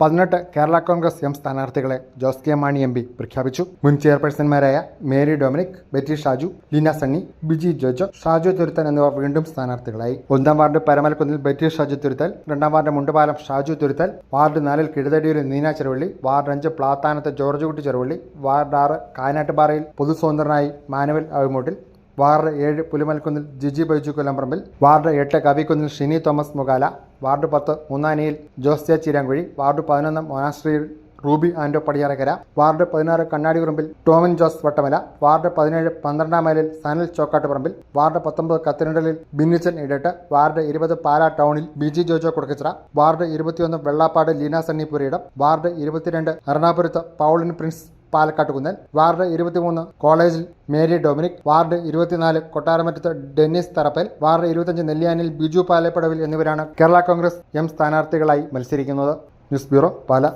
പതിനെട്ട് കേരള കോൺഗ്രസ് എം സ്ഥാനാർത്ഥികളെ Jose K Mani M P പ്രഖ്യാപിച്ചു. മുൻ ചെയർപേഴ്സൺമാരായ മേരി ഡൊമിനിക് ബെറ്റി ഷാജു ലീന സണ്ണി ബിജി ജോജോ ഷാജു തുരുത്തൻ എന്നിവർ വീണ്ടും സ്ഥാനാർത്ഥികളായി. ഒന്നാം വാർഡ് പരമലക്കുന്നിൽ ബെറ്റി ഷാജു തുരുത്തൽ രണ്ടാം വാർഡ് മുണ്ടുപാലം ഷാജു തുരുത്തൽ വാർഡ് നാലിൽ കിഴുതടിയൂരിൽ നീന ചെറുവള്ളി വാർഡ് അഞ്ച് പ്ലാത്താനത്ത് ജോർജ് കുട്ടി ചെറുവള്ളി വാർഡ് ആറ് കായനാട്ടുപാറയിൽ പൊതുസ്വതന്ത്രനായി മാനുവൽ അഴിമൂട്ടിൽ വാർഡ് ഏഴ് പുലിമൽക്കുന്നിൽ ജിജി ബൈജു കൊല്ലംപറമ്പിൽ വാർഡ് എട്ട് കവിക്കുന്നിൽ ഷിനി തോമസ് മുകാല വാർഡ് പത്ത് മൂന്നാനിയിൽ ജോസ് ജെ ചീരാങ്കുഴി വാർഡ് പതിനൊന്ന് മോനാശ്രീ റൂബി ആൻഡോ പടിയാറക്കര വാർഡ് പതിനാറ് കണ്ണാടികുറമ്പിൽ ടോമിൻ ജോസ് വട്ടമല വാർഡ് പതിനേഴ് പന്ത്രണ്ടാം മൈലിൽ സനൽ ചോക്കാട്ടുപറമ്പിൽ വാർഡ് പത്തൊമ്പത് കത്തിരണ്ടലിൽ ബിന്നിച്ചൻ ഇടട്ട് വാർഡ് ഇരുപത് പാലാ ടൗണിൽ ബി ജി ജോജോ കൊടുക്കച്ചിറ വാർഡ് ഇരുപത്തിയൊന്ന് വെള്ളാപ്പാട് ലീന സണ്ണി പുരയിടം വാർഡ് ഇരുപത്തിരണ്ട് എറണാകുളത്ത് പൗളിൻ പ്രിൻസ് പാലക്കാട്ട് കുന്നൽ വാർഡ് ഇരുപത്തിമൂന്ന് കോളേജിൽ മേരി ഡൊമിനിക്. വാർഡ് ഇരുപത്തിനാല് കൊട്ടാരമറ്റത്ത് ഡെന്നിസ് തറപ്പൽ. വാർഡ് ഇരുപത്തഞ്ച് നെല്ലിയാനിൽ ബിജു പാലപ്പടവിൽ എന്നിവരാണ് കേരള കോൺഗ്രസ് എം സ്ഥാനാർത്ഥികളായി മത്സരിക്കുന്നത്. News bureau Pala.